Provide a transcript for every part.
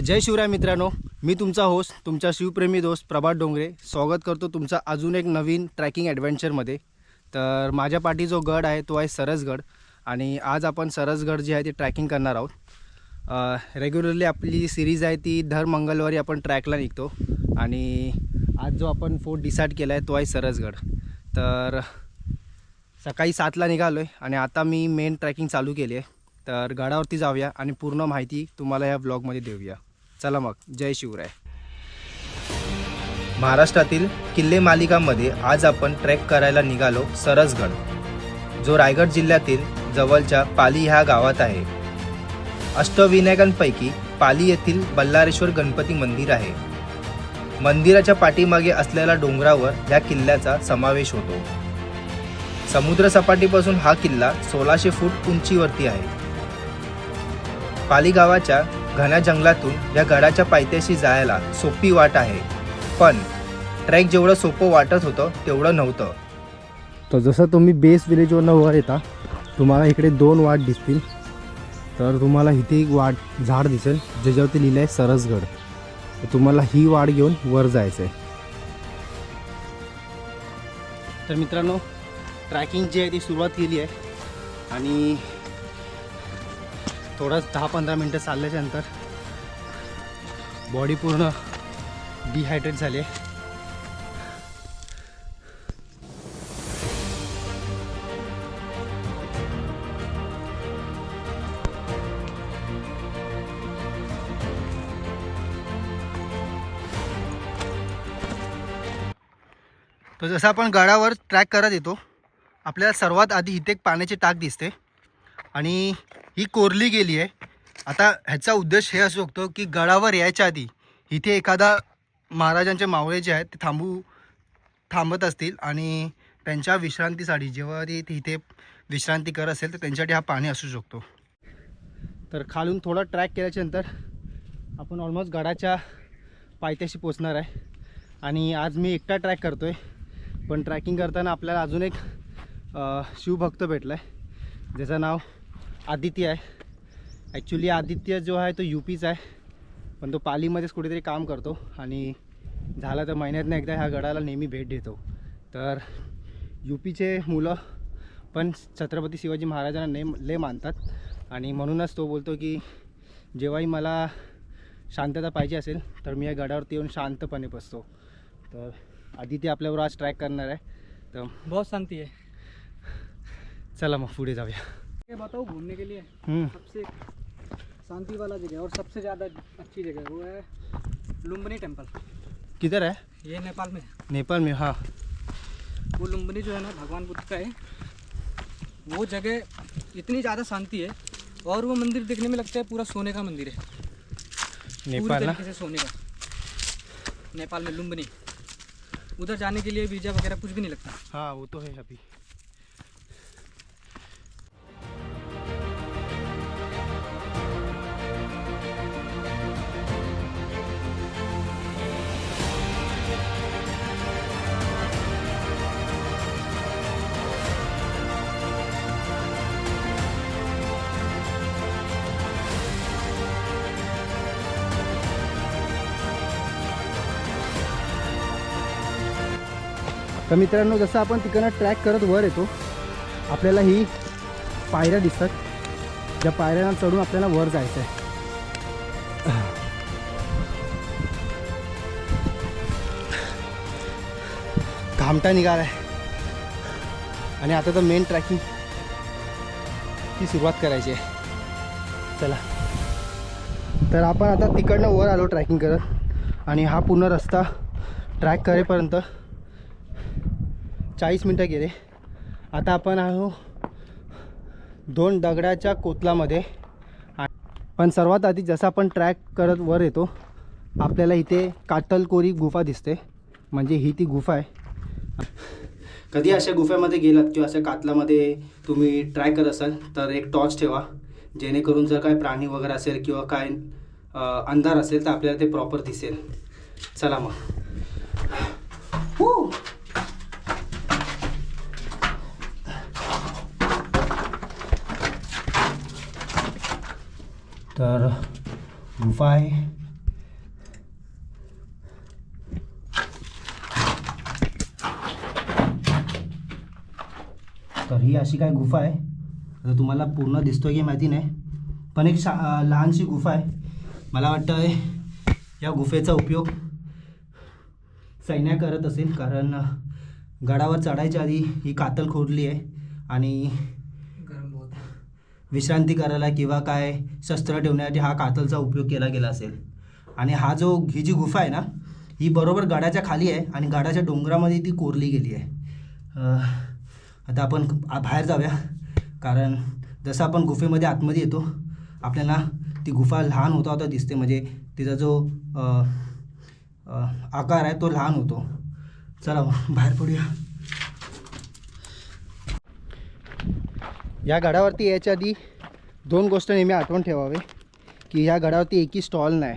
जय शिवराय मित्रांनो मी तुमचा होस्ट तुमचा शिवप्रेमी दोस्त प्रभात डोंगरे. स्वागत करतो तुमचा अजून एक नवीन ट्रॅकिंग ॲडव्हेंचरमध्ये तर माझ्या पाठी जो गड आहे तो आहे सरसगड. आणि आज आपण सरसगड जे आहे ते ट्रॅकिंग करणार आहोत. रेग्युलरली आपली सिरीज आहे ती दर मंगळवारी आपण ट्रॅकला निघतो. आणि आज जो आपण फोर्ट डिसाईड केला आहे तो आहे सरसगड. तर सकाळी सातला निघालो आहे आणि आता मी मेन ट्रॅकिंग चालू केली आहे. तर गडावरती जाऊया आणि पूर्ण माहिती तुम्हाला या ब्लॉगमध्ये देऊया. चला मग जय शिवराय. महाराष्ट्रातील किल्ले मालिकांमध्ये आज आपण ट्रेक करायला निघालो सरसगड जो रायगड जिल्ह्यातील जवळच्या पाली ह्या गावात आहे. अष्टविनायकांपैकी पाली येथील बल्लारेश्वर गणपती मंदिर आहे. मंदिराच्या पाठीमागे असलेल्या डोंगरावर या किल्ल्याचा समावेश होतो. समुद्रसपाटीपासून हा किल्ला सोळाशे फूट उंचीवरती आहे. पाली गावाच्या घन्या जंगलातून या गडाच्या पायथ्याशी जायला सोपी वाट आहे. पण ट्रेक जेवढं सोपं वाटत होतं तेवढं नव्हतं. तर जसं तुम्ही बेस विलेजवरनं वर येता तुम्हाला इकडे दोन वाट दिसतील. तर तुम्हाला इथे एक वाट झाड दिसेल ज्याच्यावरती लिहिलं आहे सरसगड. तर तुम्हाला ही वाट घेऊन वर जायचं आहे तर मित्रांनो ट्रॅकिंग जी आहे ती सुरुवात केली आहे. आणि थोडंच दहा पंधरा मिनटं चालल्याच्या नंतर बॉडी पूर्ण डिहायड्रेट झाली आहे. तर जसं आपण गडावर ट्रॅक करत येतो आपल्याला सर्वात आधी इथे एक पाण्याची टाक दिसते. आणि ही कोरली गेली आहे. आता ह्याचा उद्देश हे असू शकतो की गडावर यायच्या आधी इथे एखादा महाराजांचे मावळे जे आहेत ते थांबू थांबत असतील आणि त्यांच्या विश्रांतीसाठी जेव्हा ते इथे विश्रांती करत असेल तर त्यांच्यासाठी हा पाणी असू शकतो. तर खालून थोडा ट्रॅक केल्याच्यानंतर आपण ऑलमोस्ट गडाच्या पायथ्याशी पोचणार आहे. आणि आज मी एकटा ट्रॅक करतो आहे पण ट्रॅकिंग करताना आपल्याला अजून एक शिवभक्त भेटला आहे ज्याचं नाव आदित्य आहे. ॲक्च्युली आदित्य जो आहे तो यू पीचा आहे. पण तो पालीमध्येच कुठेतरी काम करतो. आणि झाला तर महिन्यातनं एकदा ह्या गडाला नेहमी भेट देतो. तर यू पीचे मुलं पण छत्रपती शिवाजी महाराजांना नेम लय मानतात. आणि म्हणूनच तो बोलतो की जेव्हाही मला शांतता पाहिजे असेल तर मी या गडावरती येऊन शांतपणे बसतो. तर आदित्य आपल्याबरोबर आज ट्रॅक करणार आहे. तर बहुत शांति है चला मग पुढे जाऊया. बताओ घूमने के लिए हम्म, सबसे शांति वाला जगह और सबसे ज़्यादा अच्छी जगह वो है लुम्बनी टेंपल किधर है? ये नेपाल में। नेपाल में हाँ। वो लुम्बनी जो है ना भगवान बुद्ध का है। वो जगह इतनी ज़्यादा शांति है और वो मंदिर देखने में लगता है पूरा सोने का मंदिर है। नेपाल ना? तरीके से सोने का। नेपाल में लुम्बनी। उधर जाने के लिए वीज़ा वगैरह कुछ भी नहीं लगता। हाँ वो तो है अभी। तर मित्रांनो जसं आपण तिकडनं ट्रॅक करत वर येतो आपल्याला ही पायऱ्या दिसतात. ज्या पायऱ्यांना चढून आपल्याला वर जायचं आहे घामटा निघाला आहे आणि आता तर मेन ट्रॅकिंग ती सुरुवात करायची आहे. चला. तर आपण आता तिकडनं वर आलो ट्रॅकिंग करत. आणि हा पूर्ण रस्ता ट्रॅक करेपर्यंत चाळीस मिनटं गेले. आता आपण आहो दोन दगडाच्या कोतलामध्ये. पण सर्वात आधी जसं आपण ट्रॅक करत वर येतो आपल्याला इथे काटलकोरी गुफा दिसते. म्हणजे ही ती गुफा आहे. कधी अशा गुफेमध्ये गेलात किंवा अशा कातलामध्ये तुम्ही ट्राय करत असाल तर एक टॉर्च ठेवा. जेणेकरून जर काय प्राणी वगैरे असेल किंवा काय अंधार असेल तर आपल्याला ते प्रॉपर दिसेल. चला मग. तर गुफा आहे तर ही अशी काय गुफा आहे? आता तुम्हाला पूर्ण दिसतोय की माहिती नाही पण एक शा लहानशी गुफा आहे. मला वाटतं या गुफेचा उपयोग सैन्या करत असेल कारण गडावर चढायच्या आधी ही कातल खोदली आहे आणि विश्रांती करायला किंवा काय शस्त्र ठेवण्यासाठी हा कातलचा उपयोग केला गेला असेल. आणि हा जो ही जी गुफा आहे ना ही बरोबर गडाच्या खाली आहे आणि गडाच्या डोंगरामध्ये ती कोरली गेली आहे. आता आपण बाहेर जाऊया कारण जसं आपण गुफेमध्ये आतमध्ये येतो आपल्याला ती गुफा लहान होता होता दिसते. म्हणजे तिचा जो आकार आहे तो लहान होतो. चला बाहेर पडूया. या गडावरती यायच्या आधी दोन गोष्ट नेहमी आठवण ठेवावे की ह्या गडावरती एकही स्टॉल नाही.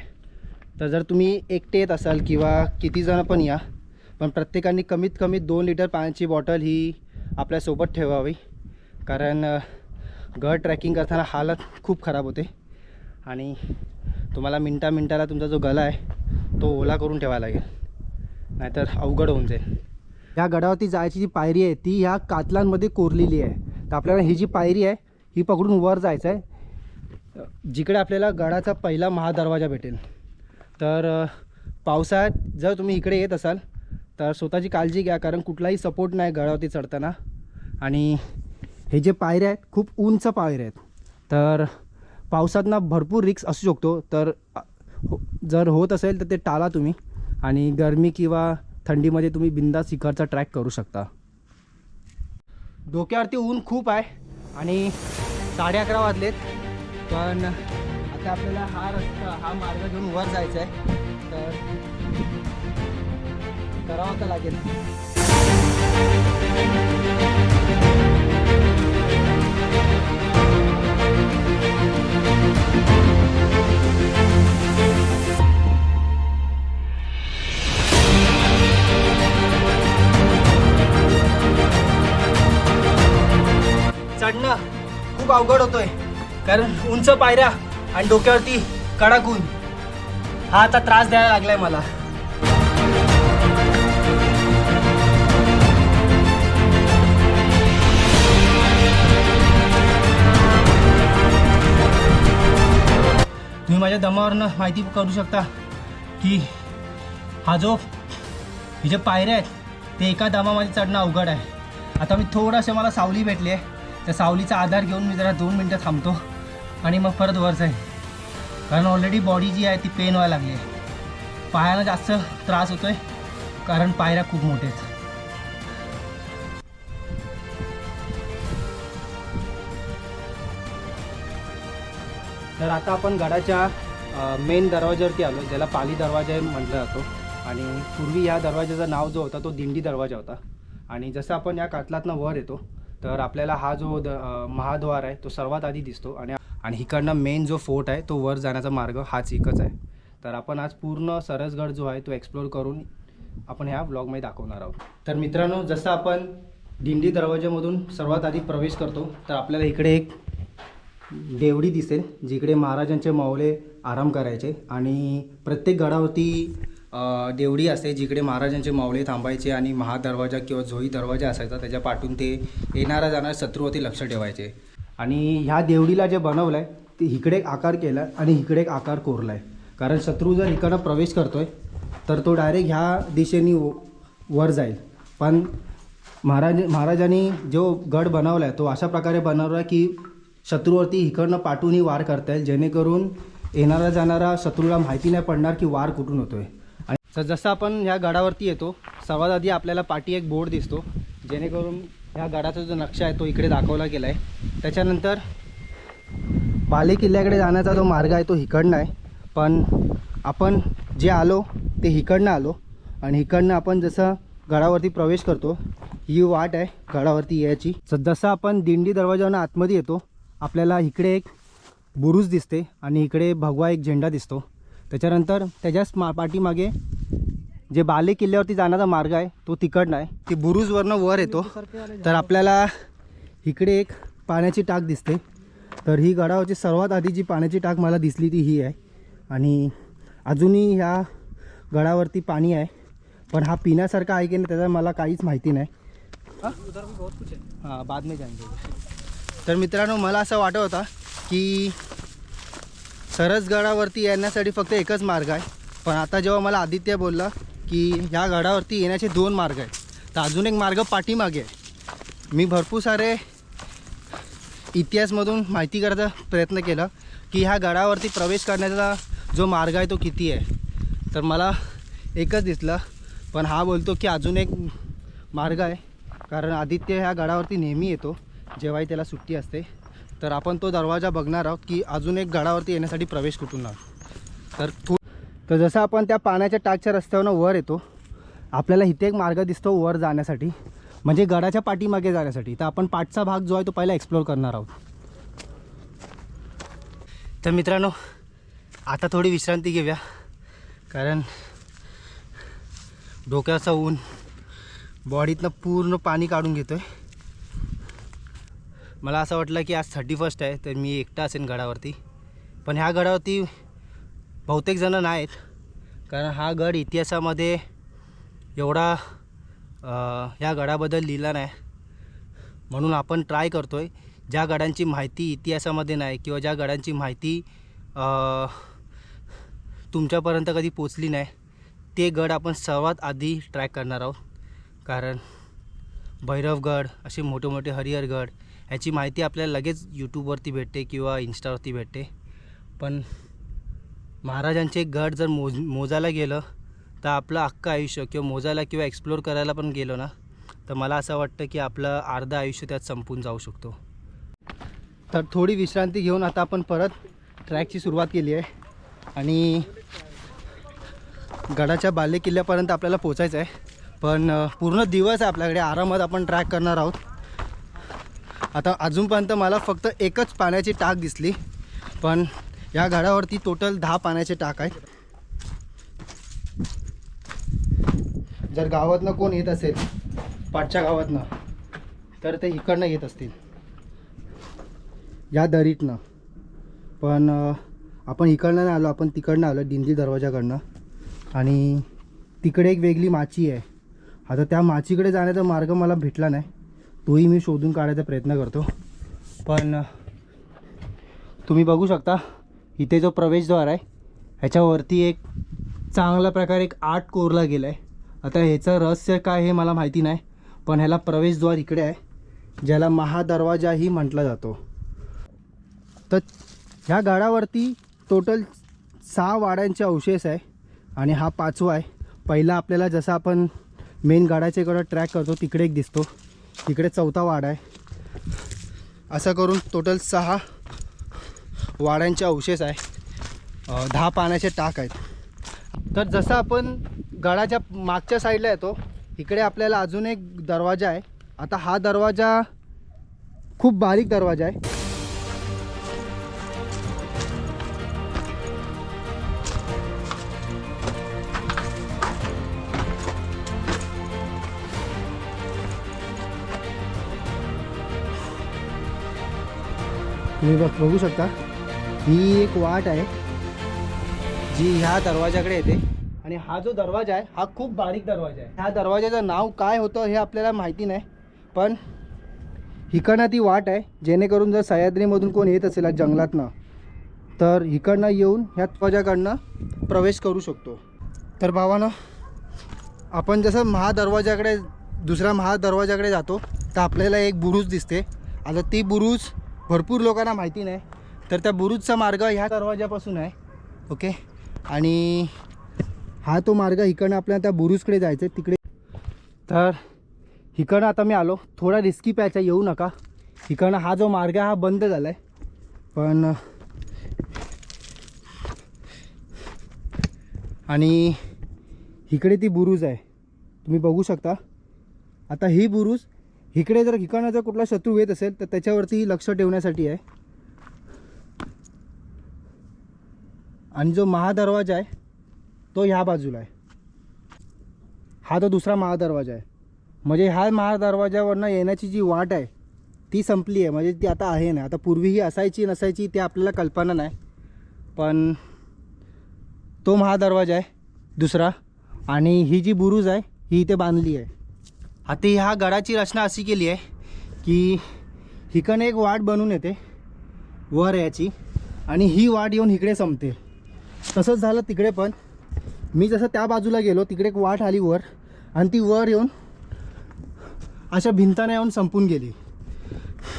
तर जर तुम्ही एकटे येत असाल किंवा कितीजणं पण या पण प्रत्येकाने कमीत कमी दोन लिटर पाण्याची बॉटल ही आपल्यासोबत ठेवावी. कारण गड ट्रॅकिंग करताना हालत खूप खराब होते. आणि तुम्हाला मिनटा मिनटाला तुमचा जो गला आहे तो ओला करून ठेवावा लागेल. नाहीतर अवघड होऊन जाईल. या गडावरती जायची जी पायरी आहे ती ह्या कातलांमध्ये कोरलेली आहे. तर आपल्याला ही जी पायरी आहे ही पकडून वर जायचं आहे जिकडे आपल्याला गडाचा पहिला महादरवाजा भेटेल. तर पावसाळ्यात जर तुम्ही इकडे येत असाल तर स्वतःची काळजी घ्या कारण कुठलाही सपोर्ट नाही गडावरती चढताना. आणि हे जे पायऱ्या आहेत खूप उंच पायऱ्या आहेत. तर पावसात ना भरपूर रिक्स असू शकतो तर हो जर होत असेल तर ते टाळा तुम्ही. आणि गरमी किंवा थंडीमध्ये तुम्ही बिंदा शिखरचा ट्रॅक करू शकता. डोक्यावरती ऊन खूप आहे आणि साडे अकरा वाजलेत. पण आता आपल्याला हा रस्ता हा मार्ग घेऊन वर जायचा आहे. तर करावं तर लागेल. चढणं खूप अवघड होतोय. कारण उंच पायऱ्या आणि डोक्यावरती कडक ऊन हा आता त्रास द्यायला लागलाय मला. तुम्ही माझ्या दमावरनं माहिती करू शकता की हा जो हे जे पायऱ्या आहेत ते एका दमामध्ये चढणं अवघड आहे. आता मी थोडंसं मला सावली भेटली आहे. त्या सावलीचा आधार घेऊन मी जरा दोन मिनटं थांबतो आणि मग परत वर जाईल कारण ऑलरेडी बॉडी जी आहे ती पेन व्हायला लागली आहे. पायाला जास्त त्रास होतो आहे कारण पायऱ्या खूप मोठ्या आहेत. तर आता आपण गडाच्या मेन दरवाज्यावरती आलो ज्याला पाली दरवाजा म्हटलं जातो. आणि पूर्वी या दरवाजाचं नाव जो होता तो दिंडी दरवाजा होता. आणि जसं आपण या कातलातनं वर येतो तर आपल्याला हा जो द महाद्वार आहे तो सर्वात आधी दिसतो आणि आणि इकडनं मेन जो फोर्ट आहे तो वर जाण्याचा मार्ग हाच एकच आहे. तर आपण आज पूर्ण सरसगड जो आहे तो एक्सप्लोर करून आपण ह्या ब्लॉगमध्ये दाखवणार आहोत. तर मित्रांनो जसं आपण दिंडी दरवाजामधून सर्वात आधी प्रवेश करतो तर आपल्याला इकडे एक देवडी दिसेल जिकडे महाराजांचे मावळे आराम करायचे आणि प्रत्येक गडावरती देवडी असते जिकडे महाराजांचे मावळे थांबायचे आणि महादरवाजा किंवा झोई दरवाजा असायचा त्याच्या पाठून ते येणारा जाणारा शत्रूवरती लक्ष ठेवायचे. आणि ह्या देवडीला जे बनवलं आहे ते इकडे एक आकार केला आहे आणि इकडे एक आकार कोरला आहे कारण शत्रू जर इकडं प्रवेश करतो आहे तर तो डायरेक्ट ह्या दिशेने व- वर जाईल. पण महाराज महाराजांनी जो गड बनवला आहे तो अशा प्रकारे बनवला आहे की शत्रूवरती इकडनं पाठूनही वार करता येईल जेणेकरून येणारा जाणारा शत्रूला माहिती नाही पडणार की वार कुठून होतो आहे तर जसं आपण ह्या गडावरती येतो सर्वात आधी आपल्याला पाठी एक बोर्ड दिसतो जेणेकरून ह्या गडाचा जो नक्षा आहे तो इकडे दाखवला गेला आहे त्याच्यानंतर बाले किल्ल्याकडे जाण्याचा जो मार्ग आहे तो इकडनं आहे. पण आपण जे आलो ते इकडनं आलो. आणि इकडनं आपण जसं गडावरती प्रवेश करतो ही वाट आहे गडावरती यायची. तर जसं आपण दिंडी दरवाजावरून आतमध्ये येतो आपल्याला इकडे एक बुरुज दिसते आणि इकडे भगवा एक झेंडा दिसतो. त्याच्यानंतर त्याच्याच मा पाठीमागे जे बाले किल्ल्यावरती जाण्याचा मार्ग आहे तो तिकडनं आहे. ती बुरुजवरनं वर येतो. तर आपल्याला इकडे एक पाण्याची टाक दिसते. तर ही गडावरची सर्वात आधी जी पाण्याची टाक मला दिसली ती ही आहे. आणि अजूनही ह्या गडावरती पाणी आहे. पण हा पिण्यासारखा आहे की नाही त्याचा मला काहीच माहिती नाही. हां बाद में जाएंगे तर मित्रांनो मला असं वाटत होता की सरसगडावरती येण्यासाठी फक्त एकच मार्ग आहे. पण आता जेव्हा मला आदित्य बोलला की ह्या गडावरती येण्याचे दोन मार्ग आहेत तर अजून एक मार्ग पाठीमागे आहे. मी भरपूर सारे इतिहासमधून माहिती करायचा प्रयत्न केला की ह्या गडावरती प्रवेश करण्याचा जो मार्ग आहे तो किती आहे. तर मला एकच दिसला पण हा बोलतो की अजून एक मार्ग आहे. कारण आदित्य ह्या गडावरती नेहमी येतो जेव्हाही त्याला सुट्टी असते. तर आपण तो दरवाजा बघणार आहोत की अजून एक गडावरती येण्यासाठी प्रवेश कुठून आहोत तर थो तर जसं आपण त्या पाण्याच्या टाकच्या रस्त्यावरनं वर येतो आपल्याला इथे एक मार्ग दिसतो वर जाण्यासाठी म्हणजे गडाच्या पाठीमागे जाण्यासाठी. तर आपण पाठचा भाग जो आहे तो पहिला एक्सप्लोअर करणार आहोत. तर मित्रांनो आता थोडी विश्रांती घेऊया कारण डोक्याचा ऊन बॉडीतनं पूर्ण पाणी काढून घेतो आहे मला असं वाटलं की आज थर्टी फर्स्ट आहे तर मी एकटा असेन गडावरती. पण ह्या गडावरती बहुतेक जणं नाहीत कारण हा गड इतिहासामध्ये एवढा ह्या गडाबद्दल लिहिला नाही. म्हणून आपण ट्राय करतो आहे ज्या गडांची माहिती इतिहासामध्ये नाही किंवा ज्या गडांची माहिती तुमच्यापर्यंत कधी पोचली नाही ते गड आपण सर्वात आधी ट्रॅक करणार आहोत. कारण भैरवगड असे मोठे मोठे हरिहरगड ह्याची माहिती आपल्याला लगेच यूट्यूबवरती भेटते किंवा इन्स्टावरती भेटते. पण महाराजांचे गड जर मोज मोजायला गेलं तर आपलं अख्खं आयुष्य किंवा मोजायला किंवा एक्सप्लोअर करायला पण गेलो ना तर मला असं वाटतं की आपलं अर्धं आयुष्य त्यात संपून जाऊ शकतो. तर थोडी विश्रांती घेऊन आता आपण परत ट्रॅकची सुरुवात केली आहे. आणि गडाच्या बाले किल्ल्यापर्यंत आपल्याला पोचायचं आहे. पण पूर्ण दिवस आहे आपल्याकडे. आरामात आपण ट्रॅक करणार आहोत. आता अजूनपर्यंत मला फक्त एकच पाण्याची टाक दिसली पण या गडावरती टोटल दहा पाण्याचे टाक आहेत. जर गावातनं कोण येत असेल पाठच्या गावातनं तर ते इकडनं येत असतील. या दरीतनं. पण आपण इकडनं नाही आलो आपण तिकडनं आलो दिंडी दरवाजाकडनं. आणि तिकडे एक वेगळी माची आहे. आता त्या माचीकडे जाण्याचा मार्ग मला भेटला नाही. तोही मी शोधून काढायचा प्रयत्न करतो. पण तुम्ही बघू शकता इथे जो प्रवेशद्वार आहे ह्याच्यावरती एक चांगल्या प्रकारे एक आर्ट कोरला गेला आहे आता ह्याचं रहस्य काय हे मला माहिती नाही पण ह्याला प्रवेशद्वार इकडे आहे ज्याला महादरवाजाही म्हटला जातो. तर ह्या गाडावरती टोटल सहा वाड्यांचे अवशेष आहे आणि हा पाचवा आहे. पहिला आपल्याला जसं आपण मेन गाडाच्या इकडं ट्रॅक करतो तिकडे एक दिसतो. तिकडे चौथा वाडा आहे. असं करून टोटल सहा वाड्यांचे अवशेष आहे. दहा पाण्याचे टाक आहेत. तर जसं आपण गडाच्या मागच्या साईडला येतो इकडे आपल्याला अजून एक दरवाजा आहे. आता हा दरवाजा खूप बारीक दरवाजा आहे. तुम्ही बघ बघू शकता. ही एक वाट आहे जी ह्या दरवाजाकडे येते. आणि हा जो दरवाजा आहे हा खूप बारीक दरवाजा आहे. ह्या दरवाजाचं नाव काय होतं हे आपल्याला माहिती नाही पण हिकडनं ती वाट आहे जेणेकरून जर सह्याद्रीमधून कोण येत असेल जंगलातनं तर इकडनं येऊन ह्या दरवाजाकडनं प्रवेश करू शकतो. तर भावानं आपण जसं महादरवाजाकडे दुसऱ्या महादरवाजाकडे जातो तर आपल्याला एक बुरुज दिसते. आता ती बुरुज भरपूर लोकांना माहिती नाही. तर त्या बुरुजचा मार्ग ह्या दरवाजापासून आहे. ओके? आणि हा तो मार्ग इकडनं आपल्याला त्या बुरुजकडे जायचं आहे तिकडे. तर इकडनं आता मी आलो. थोडा रिस्की प्यायचा येऊ नका. इकडनं हा जो मार्ग आहे हा बंद झाला आहे पण आणि इकडे ती बुरुज आहे. तुम्ही बघू शकता. आता ही बुरुज इकडे जर ठिकाणाचा जर कुठला शत्रू येत असेल तर त्याच्यावरती लक्ष ठेवण्यासाठी आहे. आणि जो महादरवाजा आहे तो ह्या बाजूला आहे. हा तो दुसरा महादरवाजा आहे. म्हणजे ह्या महादरवाजावरनं येण्याची जी वाट आहे ती संपली आहे. म्हणजे ती आता आहे नाही. आता पूर्वी ही असायची नसायची ते आपल्याला कल्पना नाही. पण तो महादरवाजा आहे दुसरा. आणि ही जी बुरुज आहे ही इथे बांधली आहे. आता ह्या गडाची रचना अशी केली आहे की हिकडे एक वाट बनून येते वर याची आणि ही वाट येऊन इकडे संपते. तसंच झालं तिकडे पण. मी जसं त्या बाजूला गेलो तिकडे एक वाट आली वर आणि ती वर येऊन अशा भिंताने येऊन संपून गेली.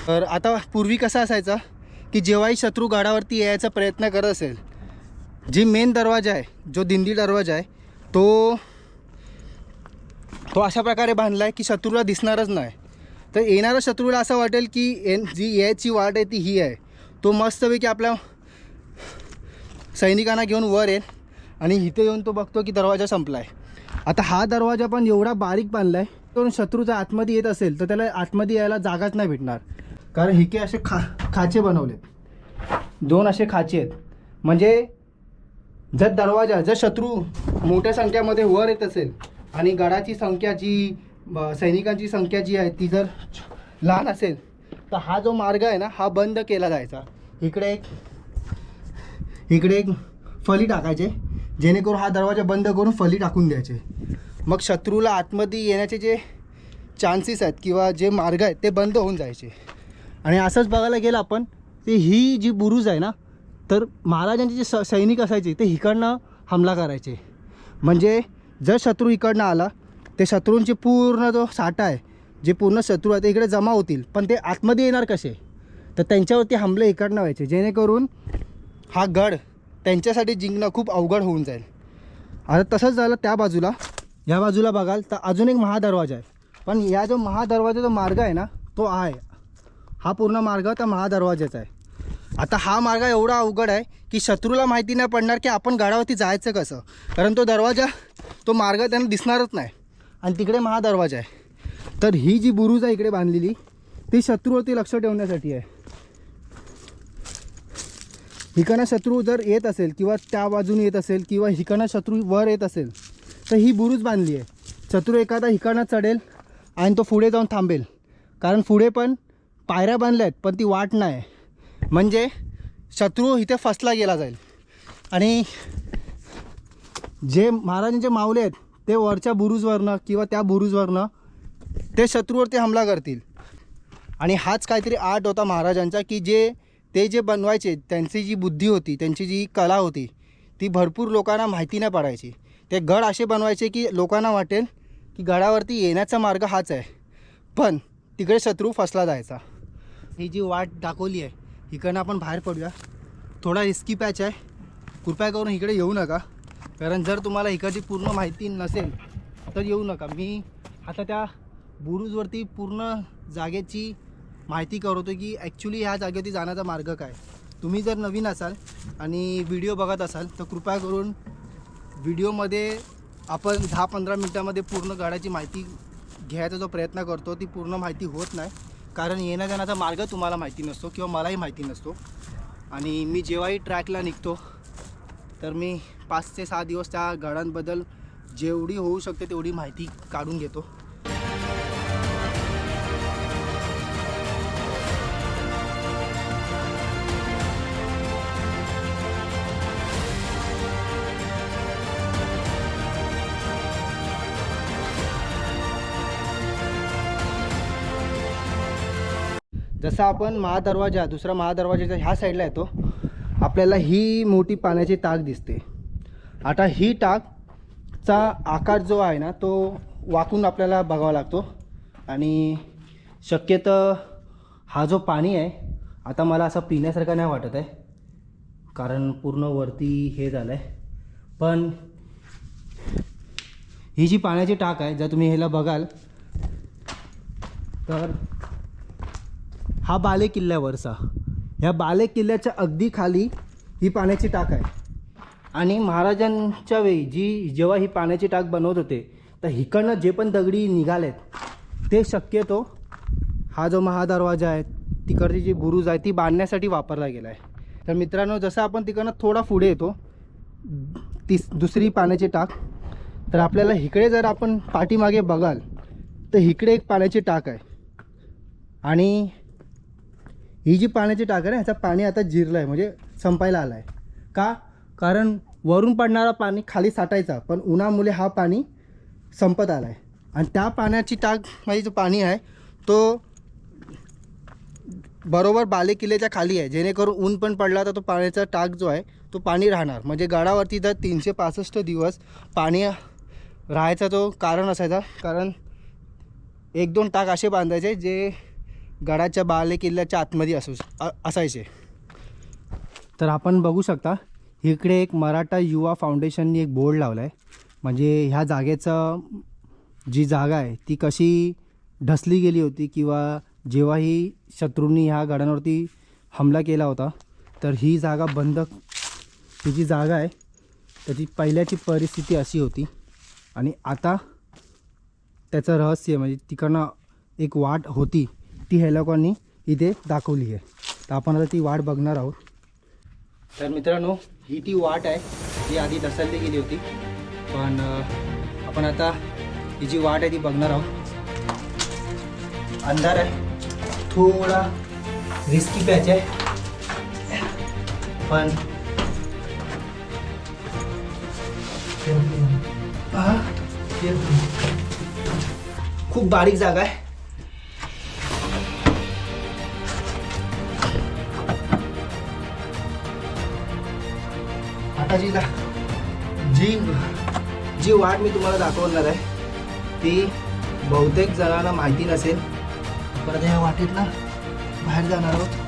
तर आता पूर्वी कसं असायचं की जेव्हाही शत्रू गडावरती यायचा प्रयत्न करत असेल जी मेन दरवाजा आहे जो दिंडी दरवाजा आहे तो तो अशा प्रकारे बांधला आहे की शत्रूला दिसणारच नाही. तर येणाऱ्या शत्रूला असं वाटेल की एन जी यायची वाट आहे ती ही आहे. तो मस्तपैकी आपल्या सैनिकांना घेऊन वर येईल आणि इथे येऊन तो बघतो की दरवाजा संपला आहे आता हा दरवाजा पण एवढा बारीक बांधला आहे करून शत्रूचा आतमध्ये येत असेल तर त्याला आतमध्ये यायला जागाच नाही भेटणार. कारण हिके असे खा खाचे बनवलेत. दोन असे खाचे आहेत. म्हणजे जर दरवाजा जर शत्रू मोठ्या संख्यामध्ये वर येत असेल आणि गडाची संख्या जी सैनिकांची संख्या जी आहे ती जर लहान असेल तर हा जो मार्ग आहे ना हा बंद केला जायचा. इकडे एक इकडे एक फली टाकायचे जेणेकरून हा दरवाजा बंद करून फली टाकून द्यायचे. मग शत्रूला आतमध्ये येण्याचे जे चान्सेस आहेत किंवा जे मार्ग आहेत ते बंद होऊन जायचे. आणि असंच बघायला गेलं आपण ते ही जी बुरुज आहे ना तर महाराजांचे जे स सैनिक असायचे ते इकडनं हमला करायचे. म्हणजे जर शत्रू इकडनं आला ते शत्रूंची पूर्ण जो साठा आहे जे पूर्ण शत्रू आहे ते इकडे जमा होतील पण ते आतमध्ये येणार कसे? तर त्यांच्यावरती हमले इकडनं व्हायचे जेणेकरून हा गड त्यांच्यासाठी जिंकणं खूप अवघड होऊन जाईल. आता तसंच झालं त्या बाजूला. या बाजूला बघाल तर अजून एक महादरवाजा आहे. पण या जो महादरवाजा जो मार्ग आहे ना तो आहे. हा पूर्ण मार्ग त्या महादरवाजाचा आहे. आता हा मार्ग एवढा अवघड आहे की शत्रूला माहिती नाही पडणार की आपण गडावरती जायचं कसं. कारण तो दरवाजा तो मार्ग त्यांना दिसणारच नाही. आणि तिकडे महादरवाजा आहे. तर ही जी बुरुज आहे इकडे बांधलेली ती शत्रूवरती लक्ष ठेवण्यासाठी आहे. हिकडनं शत्रू जर येत असेल किंवा त्या बाजूने येत असेल किंवा हिकडनं शत्रू वर येत असेल तर ही बुरुज बांधली आहे. शत्रू एखादा हिकडनं चढेल आणि तो पुढे जाऊन थांबेल. कारण पुढे पण पायऱ्या बांधल्या आहेत पण ती वाट नाही. म्हणजे शत्रू इथे फसला गेला जाईल. आणि जे महाराजांचे मावले आहेत ते वरच्या बुरुजवरनं किंवा त्या बुरुजवरनं ते शत्रूवरती हमला करतील. आणि हाच काहीतरी आर्ट होता महाराजांचा की जे ते जे बनवायचे त्यांची जी बुद्धी होती त्यांची जी कला होती ती भरपूर लोकांना माहिती नाही पडायची. ते गड असे बनवायचे की लोकांना वाटेल की गडावरती येण्याचा मार्ग हाच आहे. पण तिकडे शत्रू फसला जायचा. ही जी वाट दाखवली आहे इकडनं आपण बाहेर पडूया. थोडा रिस्की पॅच आहे. कृपया करून इकडे येऊ नका. कारण जर तुम्हाला इकडची पूर्ण माहिती नसेल तर येऊ नका. मी आता त्या बुरुजवरती पूर्ण जागेची माहिती करतो की ॲक्च्युली ह्या जागेवरती जाण्याचा मार्ग काय? तुम्ही जर नवीन असाल आणि व्हिडिओ बघत असाल तर कृपया करून व्हिडिओमध्ये आपण दहा पंधरा मिनटामध्ये पूर्ण गाड्याची माहिती घ्यायचा जो प्रयत्न करतो ती पूर्ण माहिती होत नाही. कारण येण्या जाण्याचा मार्ग तुम्हाला माहिती नसतो किंवा मलाही माहिती नसतो. आणि मी जेव्हाही ट्रॅकला निघतो तर मी पाच ते सहा दिवस त्या गडांबद्दल जेवढी होऊ शकते तेवढी माहिती काढून घेतो. जसा आपण महादरवाजा दुसरा महादरवाजाच्या ह्या साईडला येतो आपल्याला ही मोठी पाण्याची टाक दिसते. आता ही टाकचा आकार जो आहे ना तो वाकून आपल्याला बघावा लागतो. आणि शक्यतं हा जो पाणी आहे आता मला असं पिण्यासारखं नाही वाटत आहे कारण पूर्ण वरती हे झालं आहे पण ही जी पाण्याची टाक आहे जर तुम्ही ह्याला बघाल तर हा बाले किल्ल्यावरचा ह्या बाले किल्ल्याच्या अगदी खाली ही पाण्याची टाक आहे. आणि महाराजांच्या वेळी जी जेव्हा ही पाण्याची टाक बनवत होते तर हिकडनं जे पण दगडी निघालेत ते शक्यतो हा जो महादरवाजा आहे तिकडची जी बुरुज आहे ती बांधण्यासाठी वापरला गेला आहे. तर मित्रांनो जसं आपण तिकडनं थोडा पुढे येतो तीस दुसरी पाण्याची टाक तर आपल्याला इकडे जर आपण पाठीमागे बघाल तर इकडे एक पाण्याची टाक आहे. आणि ही जी पाण्याची टाकर आहे ह्याचं पाणी आता जिरलं आहे म्हणजे संपायला आलं आहे का? कारण वरून पडणारा पाणी खाली साठायचा पण उन्हामुळे हा पाणी संपत आला आहे आणि त्या पाण्याची टाक म्हणजे जो पाणी आहे तो बरोबर बाले किल्ल्याच्या खाली आहे. जेणेकरून ऊन पण पडला तर तो पाण्याचा टाक जो आहे तो पाणी राहणार. म्हणजे गडावरती तर तीनशे पासष्ट दिवस पाणी राहायचा तो कारण असायचा. कारण एक दोन टाक असे बांधायचे जे गडाच्या बाले किल्ल्याच्या आतमध्ये असू असायचे. तर आपण बघू शकता इकडे एक मराठा युवा फाउंडेशननी एक बोर्ड लावला आहे म्हणजे ह्या जागेचं जी जागा आहे ती कशी ढसली गेली होती किंवा जेव्हाही शत्रूंनी ह्या गडांवरती हमला केला होता तर ही जागा बंद ही जी जागा आहे त्याची पहिल्याची परिस्थिती अशी होती. आणि आता त्याचं रहस्य म्हणजे तिकडनं एक वाट होती. ती ह्या लोकांनी इथे दाखवली आहे. तर आपण आता ती वाट बघणार आहोत. तर मित्रांनो ही ती वाट आहे जी आधी ढसलली गेली होती. पण आपण आता ही जी वाट आहे ती बघणार आहोत. अंधार आहे. थोडा रिस्की पॅच आहे. पण खूप बारीक जागा आहे. आता जी जी वाट मी तुम्हाला दाखवणार आहे ती बहुतेक जणांना माहिती नसेल. पण या वाटेतला बाहेर जाणार आहोत.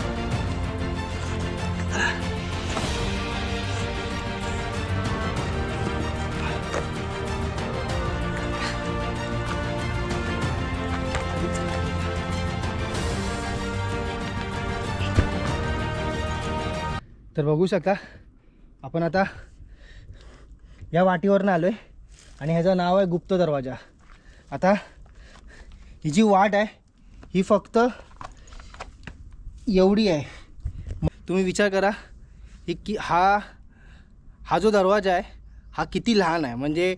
तर बघू शकता आपण आता या वाटीवरनं आलो आहे आणि ह्याचं नाव आहे गुप्त दरवाजा. आता ही जी वाट आहे ही फक्त एवढी आहे. तुम्ही विचार करा ही की हा हा जो दरवाजा आहे हा किती लहान आहे? म्हणजे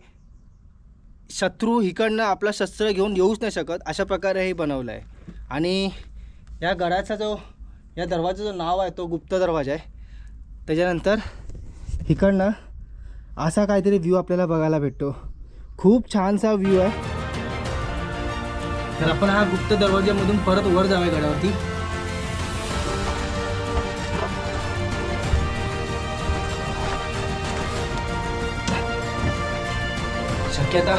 शत्रू इकडनं आपला शस्त्र घेऊन येऊच नाही शकत अशा प्रकारे हे बनवलं आहे. आणि या गडाचा जो या दरवाजाचं नाव आहे तो गुप्त दरवाजा आहे. त्याच्यानंतर इकडनं असा काहीतरी व्ह्यू आपल्याला बघायला भेटतो. खूप छानसा व्ह्यू आहे. तर आपण हा गुप्त दरवाज्यामधून परत वर जाऊया गडावरती. शक्यता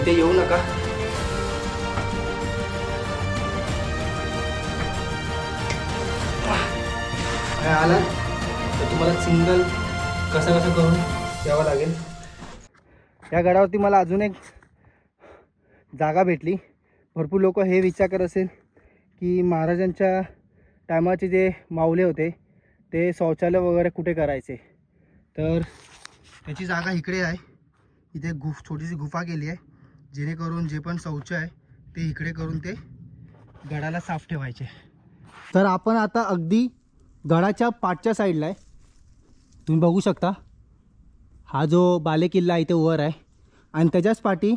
इथे येऊ नका. आला? तर तुम्हाला सिंगल कसं कसं करून यावं लागेल. या गडावरती मला अजून एक जागा भेटली. भरपूर लोक हे विचार करत असेल की महाराजांच्या टायमाचे जे माऊले होते ते शौचालय वगैरे कुठे करायचे? तर त्याची जागा इकडे आहे. इथे गुफ छोटीशी गुफा केली आहे. जेणेकरून जे पण शौच आहे ते इकडे करून ते गडाला साफ ठेवायचे. तर आपण आता अगदी गडाच्या पाठच्या साईडला आहे. तुम्ही बघू शकता. हा जो बालेकिल्ला इथे वर आहे. आणि त्याच्याच पाठी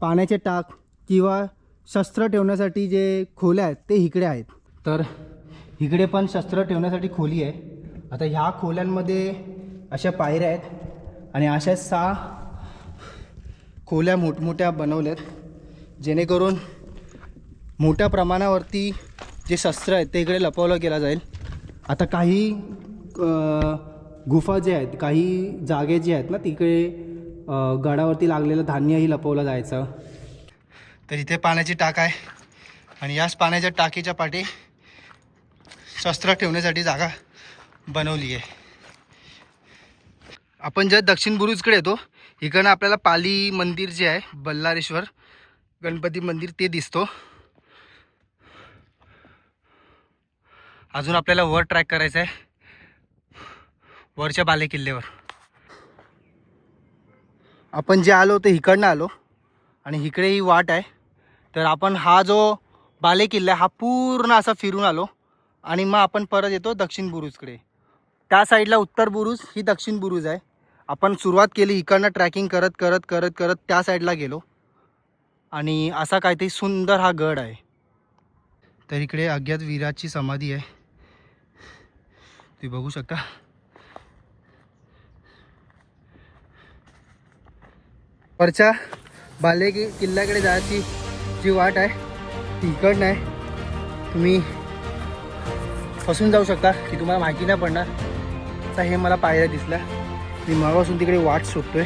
पाण्याचे टाक किंवा शस्त्र ठेवण्यासाठी जे खोल्या आहेत ते इकडे आहेत. तर इकडे पण शस्त्र ठेवण्यासाठी खोली आहे. आता ह्या खोल्यांमध्ये अशा पायऱ्या आहेत आणि अशा सहा खोल्या मोठमोठ्या बनवल्यात. जेणेकरून मोठ्या प्रमाणावरती जे शस्त्र आहेत ते इकडे लपवलं गेलं जाईल. आता काही गुफा जे आहेत काही जागे जे आहेत ना तिकडे गडावरती लागलेलं धान्यही लपवलं जायचं. तर इथे पाण्याची टाक आहे. आणि याच पाण्याच्या टाकीच्या पाठी शस्त्र ठेवण्यासाठी जागा बनवली आहे. आपण ज्या दक्षिण बुरुजकडे येतो इकडनं आपल्याला पाली मंदिर जे आहे बल्लारेश्वर गणपती मंदिर ते दिसतो. अजून आपल्याला वर ट्रॅक करायचं आहे वरच्या बाले किल्ल्यावर. आपण जे आलो ते इकडनं आलो. आणि इकडे ही वाट आहे. तर आपण हा जो बाले किल्ला आहे, हा पूर्ण असा फिरून आलो. आणि मग आपण परत येतो दक्षिण बुरुजकडे. त्या साईडला उत्तर बुरुज ही दक्षिण बुरुज आहे. आपण सुरुवात केली इकडनं ट्रॅकिंग करत करत करत करत त्या साईडला गेलो. आणि असा काहीतरी सुंदर हा गड आहे. तर इकडे अज्ञात वीराची समाधी आहे. तुम्ही बघू शकता. वरच्या बाले कि किल्ल्याकडे जायची जी वाट आहे ती इकडनं आहे. तुम्ही फसून जाऊ शकता की तुम्हाला माहिती नाही पडणार. तर हे मला पाहायला दिसलं. मी मगापासून तिकडे वाट शोधतोय.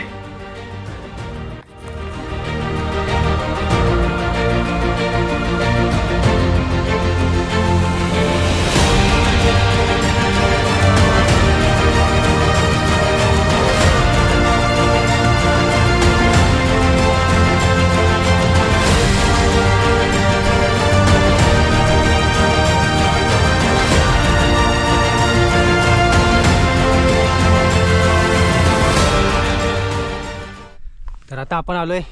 आता आपण आलो आहे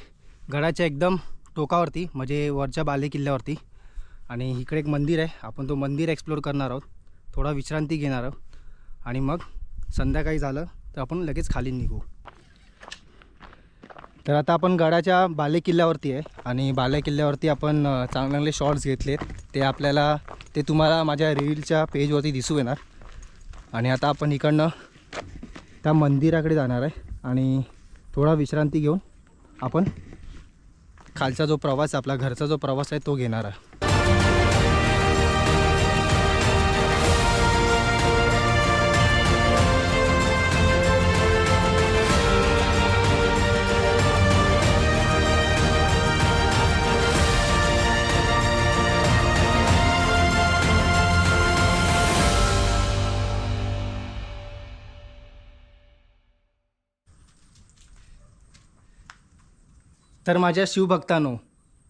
गडाच्या एकदम टोकावरती म्हणजे वरच्या बाले किल्ल्यावरती. आणि इकडे एक मंदिर आहे. आपण तो मंदिर एक्सप्लोर करणार आहोत. थोडा विश्रांती घेणार आहोत. आणि मग संध्याकाळी झालं तर आपण लगेच खाली निघू. तर आता आपण गडाच्या बाले किल्ल्यावरती आहे. आणि बाले किल्ल्यावरती आपण चांगले चांगले शॉर्ट्स घेतलेत. ते आपल्याला ते तुम्हाला माझ्या रीलच्या पेजवरती दिसू येणार. आणि आता आपण इकडनं त्या मंदिराकडे जाणार आहे. आणि थोडा विश्रांती घेऊन आपण खालचा जो प्रवास आपला घरचा जो प्रवास आहे तो घेणार आहे तर माझ्या शिवभक्तांनो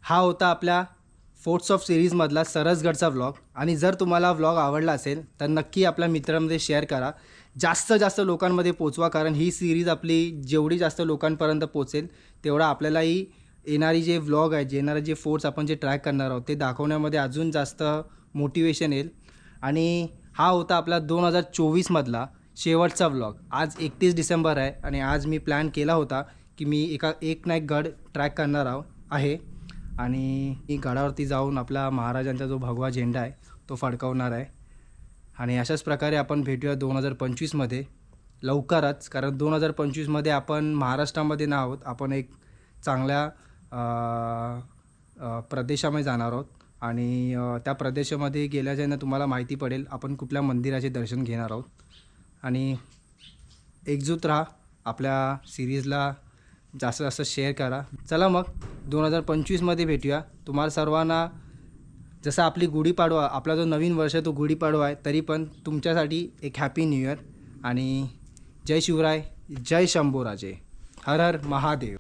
हा होता आपल्या फोर्ट्स ऑफ सिरीजमधला सरसगडचा व्लॉग आणि जर तुम्हाला व्लॉग आवडला असेल तर नक्की आपल्या मित्रांमध्ये शेअर करा. जास्त जास्त लोकांमध्ये पोचवा कारण ही सिरीज आपली जेवढी जास्त लोकांपर्यंत पोचेल तेवढा आपल्यालाही येणारी जे व्लॉग आहे जे येणारे जे फोर्ट्स आपण जे ट्रॅक करणार आहोत ते दाखवण्यामध्ये अजून जास्त मोटिवेशन येईल. आणि हा होता आपला दोन हजार चोवीसमधला शेवटचा व्लॉग आज एकतीस डिसेंबर आहे आणि आज मी प्लॅन केला होता की मी एका एक ना एक गड ट्रॅक करणार आहो आहे. आणि मी गडावरती जाऊन आपला महाराजांचा जो भगवा झेंडा आहे तो फडकवणार आहे. आणि अशाच प्रकारे आपण भेटूया दोन हजार पंचवीसमध्ये लवकरच कारण दोन हजार पंचवीसमध्ये आपण महाराष्ट्रामध्ये ना आहोत. आपण एक चांगल्या प्रदेशामध्ये जाणार आहोत. आणि त्या प्रदेशामध्ये गेल्याच्यानं तुम्हाला माहिती पडेल आपण कुठल्या मंदिराचे दर्शन घेणार आहोत. आणि एकजूत राहा आपल्या सिरीजला जास्त जास्त शेअर करा. चला मग दोन हजार पंचवीसमध्ये भेटूया. तुम्हाला सर्वांना जसं आपली गुढीपाडवा आपला जो नवीन वर्ष आहे तो गुढीपाडवा आहे तरी पण तुमच्यासाठी एक हॅपी न्यू इयर आणि जय शिवराय जय शंभूराजे. हर हर महादेव.